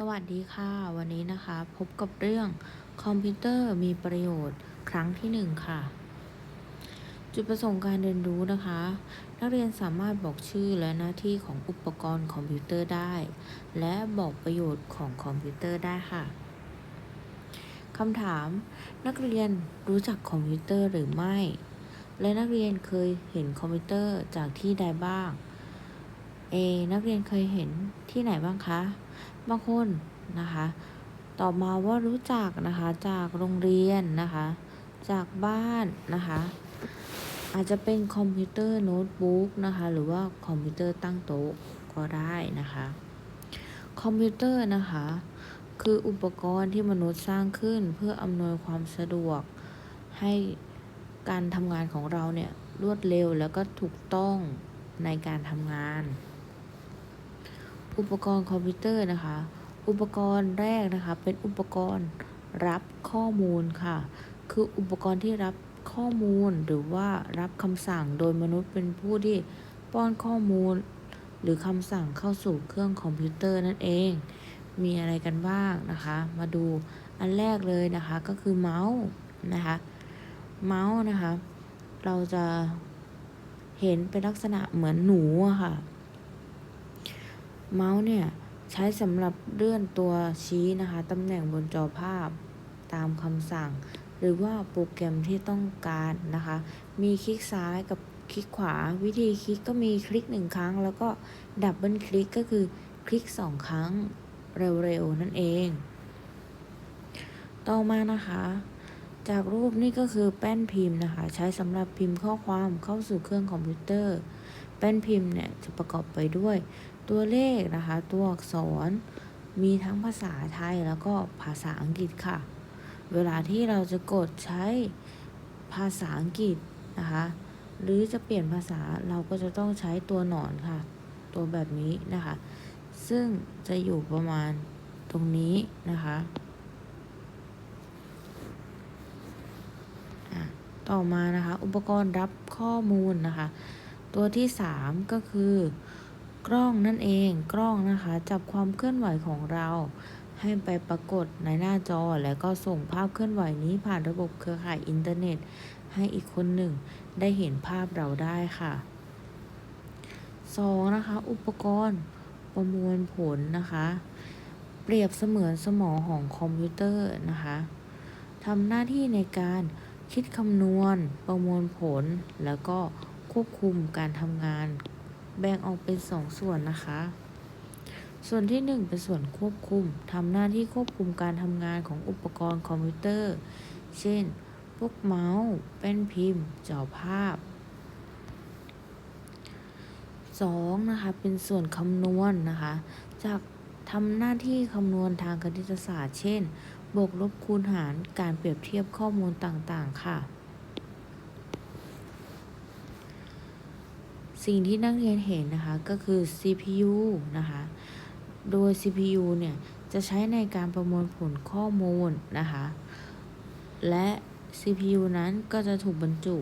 สวัสดีค่ะ วันนี้นะคะ พบกับเรื่องคอมพิวเตอร์มีประโยชน์ครั้งที่หนึ่งค่ะ จุดประสงค์การเรียนรู้นะคะ นักเรียนสามารถบอกชื่อและหน้าที่ของอุปกรณ์คอมพิวเตอร์ได้ และบอกประโยชน์ของคอมพิวเตอร์ได้ค่ะคำถาม นักเรียนรู้จักคอมพิวเตอร์หรือไม่ และนักเรียนเคยเห็นคอมพิวเตอร์จากที่ใดบ้าง A นักเรียนเคยเห็นที่ไหนบ้างคะ บางคนนะคะตอบมาว่ารู้จักนะคะจากโรงเรียนนะคะ จากบ้านนะคะ อาจจะเป็นคอมพิวเตอร์โน้ตบุ๊กนะคะ หรือว่าคอมพิวเตอร์ตั้งโต๊ะก็ได้นะคะ คอมพิวเตอร์นะคะ คืออุปกรณ์ที่มนุษย์สร้างขึ้นเพื่ออำนวยความสะดวกให้การทำงานของเราเนี่ยรวดเร็วแล้วก็ถูกต้องในการทำงาน อุปกรณ์คอมพิวเตอร์นะคะ อุปกรณ์แรกนะคะ เป็นอุปกรณ์รับข้อมูลค่ะ คืออุปกรณ์ที่รับข้อมูลหรือว่ารับคำสั่งโดยมนุษย์เป็นผู้ที่ป้อนข้อมูล หรือคำสั่งเข้าสู่เครื่องคอมพิวเตอร์นั่นเอง มีอะไรกันบ้างนะคะ มาดูอันแรกเลยนะคะก็คือเมาส์นะคะ เมาส์นะคะ เราจะเห็นเป็นลักษณะเหมือนหนูอะค่ะ เมาส์เนี่ย ใช้สำหรับเลื่อนตัวชี้นะคะตำแหน่งบนจอภาพตามคำสั่ง หรือว่าโปรแกรมที่ต้องการนะคะ มีคลิกซ้ายกับคลิกขวา วิธีคลิกก็มีคลิกหนึ่งครั้ง แล้วก็ดับเบิลคลิกก็คือคลิกสองครั้งเร็วๆนั่นเอง ต่อมานะคะ จากรูปนี่ก็คือแป้นพิมพ์นะคะ ใช้สำหรับพิมพ์ข้อความเข้าสู่เครื่องคอมพิวเตอร์ แป้นพิมพ์เนี่ยจะประกอบไปด้วย ตัวเลขนะคะ ตัวอักษรมีทั้งภาษาไทยแล้วก็ภาษาอังกฤษค่ะ เวลาที่เราจะกดใช้ภาษาอังกฤษนะคะ หรือจะเปลี่ยนภาษาเราก็จะต้องใช้ตัวหนอนค่ะ ตัวแบบนี้นะคะ ซึ่งจะอยู่ประมาณตรงนี้นะคะะต่อมานะคะ อุปกรณ์รับข้อมูลนะคะ ตัวที่ 3 ก็คือ กล้องนั่นเองกล้องนะคะ จับความเคลื่อนไหวของเรา ให้ไปปรากฏในหน้าจอแล้วก็ส่งภาพเคลื่อนไหวนี้ผ่านระบบเครือข่ายอินเทอร์เน็ต ให้อีกคนหนึ่งได้เห็นภาพเราได้ค่ะ 2. นะคะ อุปกรณ์ประมวลผลนะคะ เปรียบเสมือนสมองของคอมพิวเตอร์นะคะทำหน้าที่ในการคิดคำนวณ ประมวลผล แล้วก็ควบคุมการทำงาน แบ่งออกเป็นสองส่วนนะคะ ส่วนที่ 1 เป็นส่วนควบคุมทำหน้าที่ควบคุมการทำงานของอุปกรณ์คอมพิวเตอร์ เช่น พวกเมาส์แป้นพิมพ์จอภาพ 2. นะคะ เป็นส่วนคำนวณนนะคะ จากทำหน้าที่คำนวณทางคณิตศาสตร์ เช่น บวกลบคูณหารการเปรียบเทียบข้อมูลต่างๆ ค่ะ สิ่งที่นักเรียนเห็นนะคะก็คือ CPU นะคะ โดย CPU เนี่ย จะใช้ในการประมวลผลข้อมูลนะคะ และ CPU นั้นก็จะถูกบรรจุ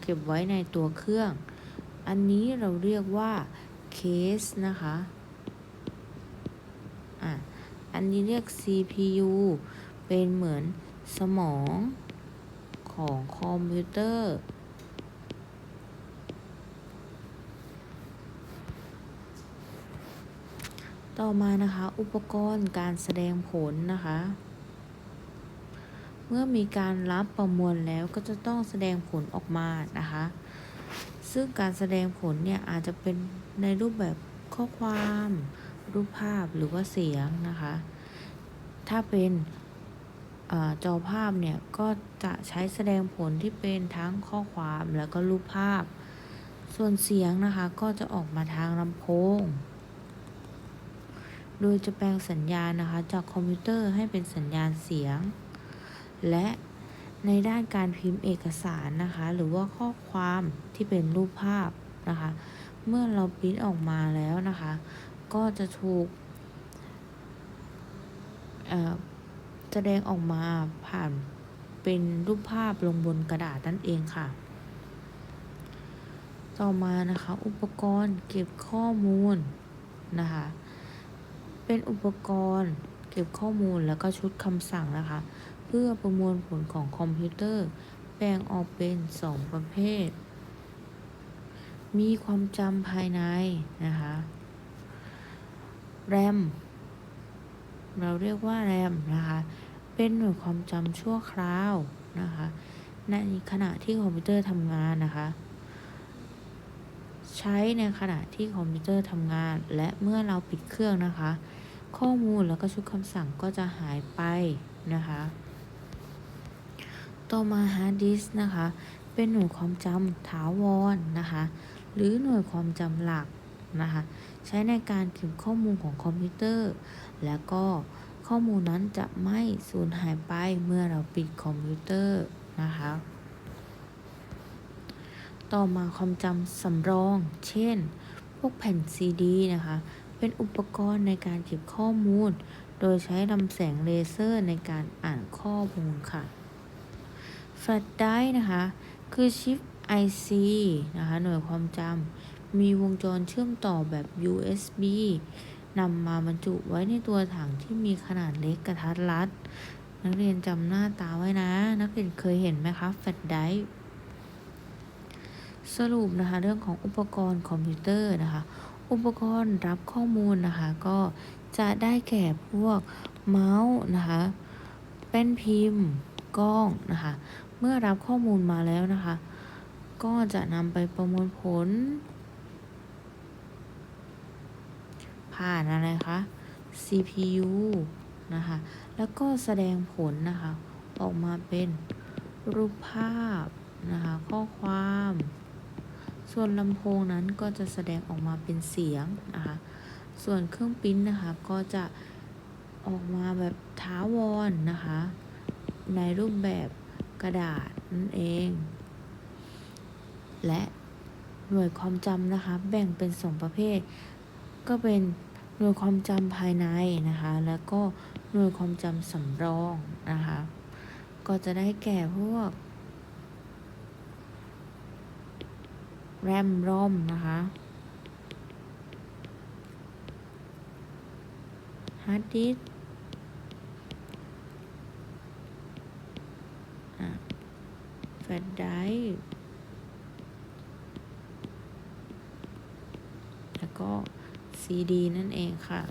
เก็บไว้ในตัวเครื่อง อันนี้เราเรียกว่า case นะคะอะอันนี้เรียก CPU เป็นเหมือนสมองของคอมพิวเตอร์ ต่อมานะคะ อุปกรณ์การแสดงผลนะคะ เมื่อมีการรับประมวลแล้วก็จะต้องแสดงผลออกมานะคะ ซึ่งการแสดงผลเนี่ยอาจจะเป็นในรูปแบบข้อความ รูปภาพหรือว่าเสียงนะคะ ถ้าเป็นอจอภาพเนี่ยก็จะใช้แสดงผลที่เป็นทั้งข้อความแล้วก็รูปภาพ ส่วนเสียงนะคะก็จะออกมาทางลำโพง โดยจะแปลงสัญญาณนะคะจากคอมพิวเตอร์ให้เป็นสัญญาณเสียง และในด้านการพิมพ์เอกสารนะคะ หรือว่าข้อความที่เป็นรูปภาพนะคะ เมื่อเราปริ้นออกมาแล้วนะคะ ก็จะถูกแสดงออกมาผ่านเป็นรูปภาพลงบนกระดาษนั่นเองค่ะ ต่อมานะคะ อุปกรณ์เก็บข้อมูลนะคะ เป็นอุปกรณ์เก็บข้อมูลแล้วก็ชุดคำสั่งนะคะ เพื่อประมวลผลของคอมพิวเตอร์ แบ่งออกเป็น 2 ประเภท มีความจำภายในนะคะ RAM เราเรียกว่า RAM นะคะ เป็นหน่วยความจำชั่วคราวนะคะ ในขณะที่คอมพิวเตอร์ทำงานนะคะ ใช้ในขณะที่คอมพิวเตอร์ทำงาน และเมื่อเราปิดเครื่องนะคะ ข้อมูลแล้วก็ชุดคำสั่งก็จะหายไปนะคะ ต่อมาฮาร์ดดิสนะคะ เป็นหน่วยความจำถาวรนะคะ หรือหน่วยความจำหลักนะคะ ใช้ในการเก็บข้อมูลของคอมพิวเตอร์ แล้วก็ข้อมูลนั้นจะไม่สูญหายไปเมื่อเราปิดคอมพิวเตอร์นะคะ ต่อมาความจำสำรอง เช่น พวกแผ่นซีดีนะคะ เป็นอุปกรณ์ในการเก็บข้อมูล โดยใช้ลำแสงเลเซอร์ในการอ่านข้อมูลค่ะ แฟลชไดร์นะคะ คือชิป IC นะคะ หน่วยความจำ มีวงจรเชื่อมต่อแบบ USB นำมาบรรจุไว้ในตัวถังที่มีขนาดเล็กกระทัดรัด นักเรียนจำหน้าตาไว้นะ นักเรียนเคยเห็นไหมคะแฟลชไดร์ สรุปนะคะเรื่องของอุปกรณ์คอมพิวเตอร์นะคะ อุปกรณ์รับข้อมูลนะคะก็จะได้แก่พวกเมาส์นะคะแป้นพิมพ์กล้องนะคะเมื่อรับข้อมูลมาแล้วนะคะ ก็จะนำไปประมวลผล ผ่านอะไรคะ CPU นะคะแล้วก็แสดงผลนะคะออกมาเป็นรูปภาพนะคะข้อความ ส่วนลำโพงนั้นก็จะแสดงออกมาเป็นเสียงนะคะ ส่วนเครื่องปิ้นนะคะก็จะออกมาแบบท้าวรนะคะ ในรูปแบบกระดาษนั่นเอง และหน่วยความจำนะคะ แบ่งเป็นสองประเภท ก็เป็นหน่วยความจำภายในนะคะ แล้วก็หน่วยความจำสำรองนะคะ ก็จะได้แก่พวก แรมรอมนะคะฮาร์ดดิสก์แฟลชไดรฟ์แล้วก็ CD นั่นเองค่ะ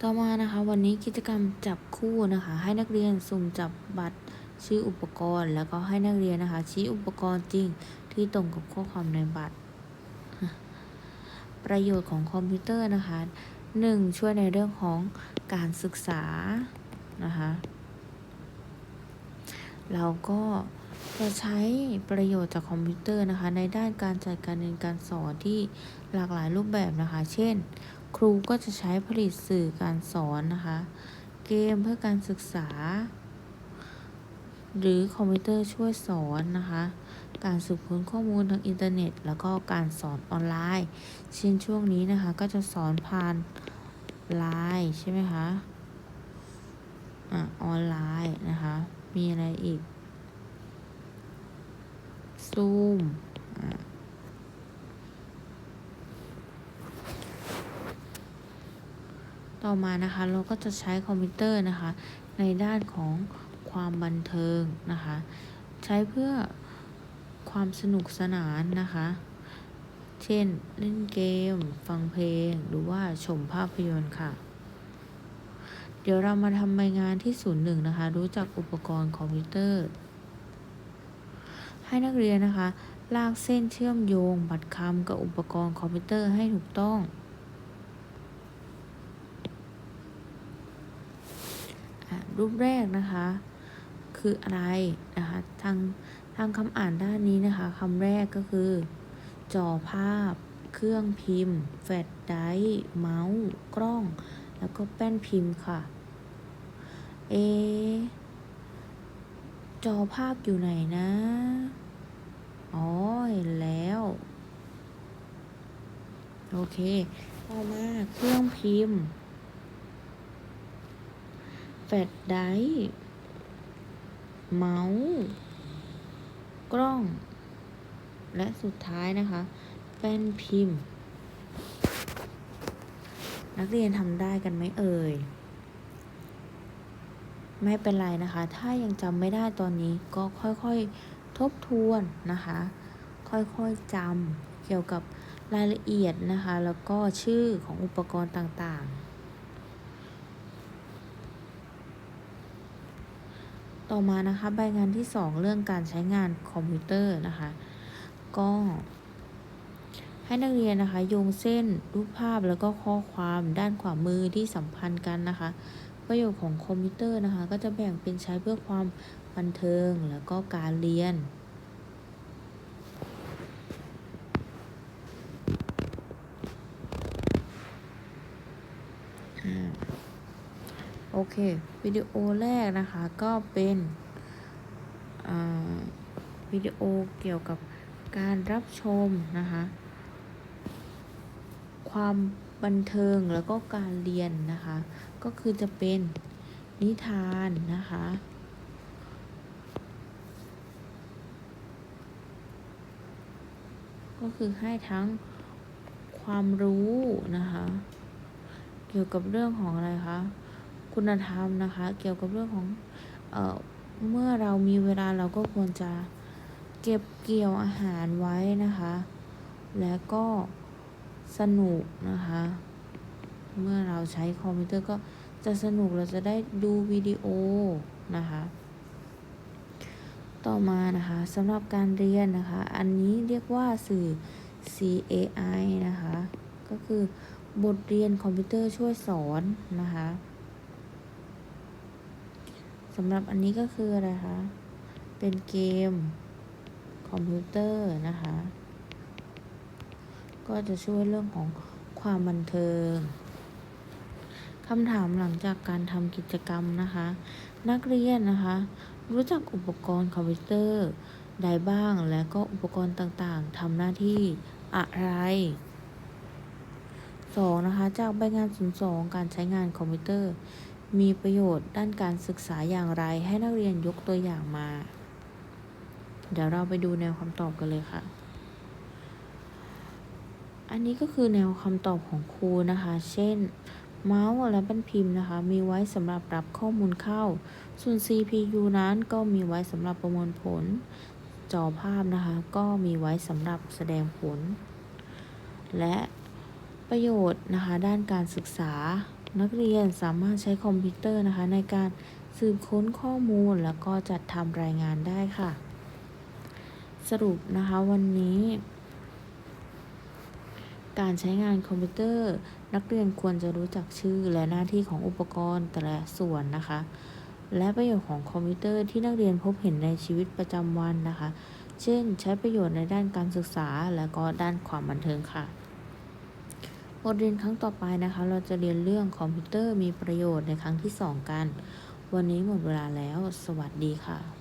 ต่อมานะคะ วันนี้กิจกรรมจับคู่นะคะ ให้นักเรียนสุ่มจับบัตร ชื่ออุปกรณ์ แล้วก็ให้นักเรียนนะคะ ชี้อุปกรณ์จริงที่ตรงกับข้อความในบัตร ประโยชน์ของคอมพิวเตอร์นะคะ 1. ช่วยในเรื่องของการศึกษานะคะเราก็จะใช้ประโยชน์จากคอมพิวเตอร์นะคะ ในด้านการจัดการเรียนการสอนที่หลากหลายรูปแบบนะคะ เช่น ครูก็จะใช้ผลิตสื่อการสอนนะคะ เกมเพื่อการศึกษา หรือคอมพิวเตอร์ช่วยสอนนะคะ การสืบค้นข้อมูลทางอินเทอร์เน็ต แล้วก็การสอนออนไลน์ เช่นช่วงนี้นะคะก็จะสอนผ่านไลน์ใช่ไหมคะอะออนไลน์นะคะ มีอะไรอีกซูมต่อมานะคะเราก็จะใช้คอมพิวเตอร์นะคะ ในด้านของ ความบันเทิงนะคะ ใช้เพื่อความสนุกสนานนะคะ เช่นเล่นเกม ฟังเพลง หรือว่าชมภาพยนตร์ค่ะ เดี๋ยวเรามาทำใบงานที่ศูนย์หนึ่งนะคะ รู้จักอุปกรณ์คอมพิวเตอร์ ให้นักเรียนนะคะ ลากเส้นเชื่อมโยง บัตรคำกับอุปกรณ์คอมพิวเตอร์ให้ถูกต้องอรูปแรกนะคะ คืออะไรนะคะทางทางคำอ่านด้านนี้นะคะคำแรกก็คือจอภาพ เครื่องพิมพ์ แฟลชไดร์เมาส์ กล้อง แล้วก็แป้นพิมพ์ค่ะ เอ จอภาพอยู่ไหนนะ อ๋อ เห็นแล้ว โอเค ต่อมา เครื่องพิมพ์ แฟลชไดร์ เมาส์กล้อง และสุดท้ายนะคะ แป้นพิมพ์ นักเรียนทำได้กันไหมเอ่ย ไม่เป็นไรนะคะ ถ้ายังจำไม่ได้ตอนนี้ก็ค่อยๆทบทวนนะคะ ค่อยๆจำเกี่ยวกับรายละเอียดนะคะ แล้วก็ชื่อของอุปกรณ์ต่างๆ ต่อมานะคะใบงานที่ 2 เรื่องการใช้งานคอมพิวเตอร์นะคะ ก็ให้นักเรียนนะคะโยงเส้นรูปภาพแล้วก็ข้อความด้านขวามือที่สัมพันธ์กันนะคะ ประโยชน์ของคอมพิวเตอร์นะคะ ก็จะแบ่งเป็นใช้เพื่อความบันเทิงแล้วก็การเรียน อ่าโอ เควิดีโอแรกนะคะก็เป็นวิดีโอเกี่ยวกับการรับชมนะคะ ความบันเทิงแล้วก็การเรียนนะคะ ก็คือจะเป็นนิทานนะคะ ก็คือให้ทั้งความรู้นะคะ เกี่ยวกับเรื่องของอะไรคะ คุณธรรมนะคะ เกี่ยวกับเรื่องของเออเมื่อเรามีเวลาเราก็ควรจะเก็บเกี่ยวอาหารไว้นะคะ และก็สนุกนะคะ เมื่อเราใช้คอมพิวเตอร์ก็จะสนุกเราจะได้ดูวิดีโอนะคะต่อมานะคะสำหรับการเรียนนะคะ อันนี้เรียกว่าสื่อ CAI นะคะ ก็คือบทเรียนคอมพิวเตอร์ช่วยสอนนะคะ สำหรับอันนี้ก็คืออะไรคะ เป็นเกมคอมพิวเตอร์นะคะ ก็จะช่วยเรื่องของความบันเทิงคำถามหลังจากการทำกิจกรรมนะคะ นักเรียนนะคะ รู้จักอุปกรณ์คอมพิวเตอร์ใดบ้างและก็อุปกรณ์ต่างๆทำหน้าที่อะไร 2. นะคะ จากใบงาน02การใช้งานคอมพิวเตอร์ มีประโยชน์ด้านการศึกษาอย่างไรให้นักเรียนยกตัวอย่างมา เดี๋ยวเราไปดูแนวคำตอบกันเลยค่ะ อันนี้ก็คือแนวคำตอบของครูนะคะ เช่น เมาส์และแป้นพิมพ์นะคะ มีไว้สำหรับรับข้อมูลเข้า ส่วน CPU นั้นก็มีไว้สำหรับประมวลผล จอภาพนะคะ ก็มีไว้สำหรับแสดงผล และประโยชน์นะคะ ด้านการศึกษา นักเรียนสามารถใช้คอมพิวเตอร์นะคะ ในการสืบค้นข้อมูลแล้วก็จัดทำรายงานได้ค่ะ สรุปนะคะวันนี้ การใช้งานคอมพิวเตอร์ นักเรียนควรจะรู้จักชื่อและหน้าที่ของอุปกรณ์แต่ละส่วนนะคะ และประโยชน์ของคอมพิวเตอร์ที่นักเรียนพบเห็นในชีวิตประจำวันนะคะ เช่น ใช้ประโยชน์ในด้านการศึกษาและก็ด้านความบันเทิงค่ะ บทเรียนครั้งต่อไปนะคะ เราจะเรียนเรื่องคอมพิวเตอร์มีประโยชน์ในครั้งที่ 2 กัน วันนี้หมดเวลาแล้ว สวัสดีค่ะ